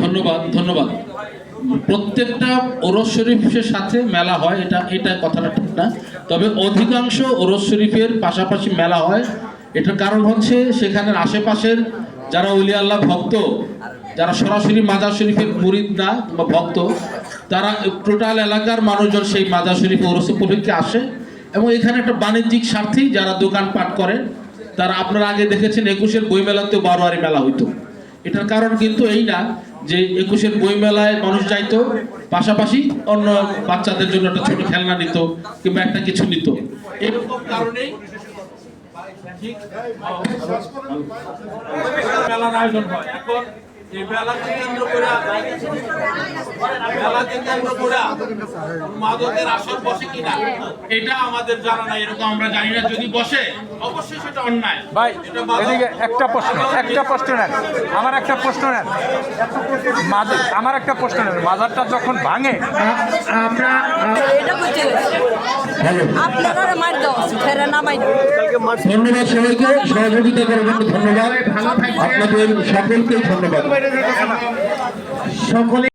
ধন্যবাদ ধন্যবাদ। প্রত্যেকটা ওরস শরীফের সাথে মেলা হয়, এটা এটা কথাটা ঠিক না। তবে অধিকাংশ ওরস শরীফের পাশাপাশি মেলা হয়। এটার কারণ হচ্ছে সেখানের আশেপাশের যারা উলি আল্লাহ ভক্ত, যারা সরাসরি মাজার শরীফের মুরিদ না বা ভক্ত, তারা টোটাল এলাকার মানুষজন সেই মাজার শরীফ ওরস উপলক্ষে আসে। এবং এখানে একটা বাণিজ্যিক স্বার্থেই যারা দোকানপাট করেন তারা আপনারা আগে দেখেছেন একুশের বইমেলাতেও বারোয়ারি মেলা হইতো। এটার কারণ কিন্তু এই না যে একুশের বইমেলায় মানুষ যাইতো, পাশাপাশি অন্য বাচ্চাদের জন্য একটা ছোট খেলনা নিত কিংবা একটা কিছু নিত। এরকম মেলার আয়োজন হয়। এখন এই মেলাকে কেন্দ্র করে মেলাকে কেন্দ্র করে মাদকের আসর বসে কিনা এটা আমাদের জানা নাই এরকম আমরা জানি না যদি বসে অবশ্যই সেটা অন্যায়। ভাই এদিকে একটা প্রশ্ন একটা প্রশ্ন নেন আমার একটা প্রশ্ন নেন। আমার একটা প্রশ্ন নেন মাজারটা যখন ভাঙে আমরা আপনারা মার দাও ফেরা নামাই দাও ধন্যবাদ সবাইকে সহযোগিতা করবেন ধন্যবাদ আপনাদের সকলকে ধন্যবাদ সকলে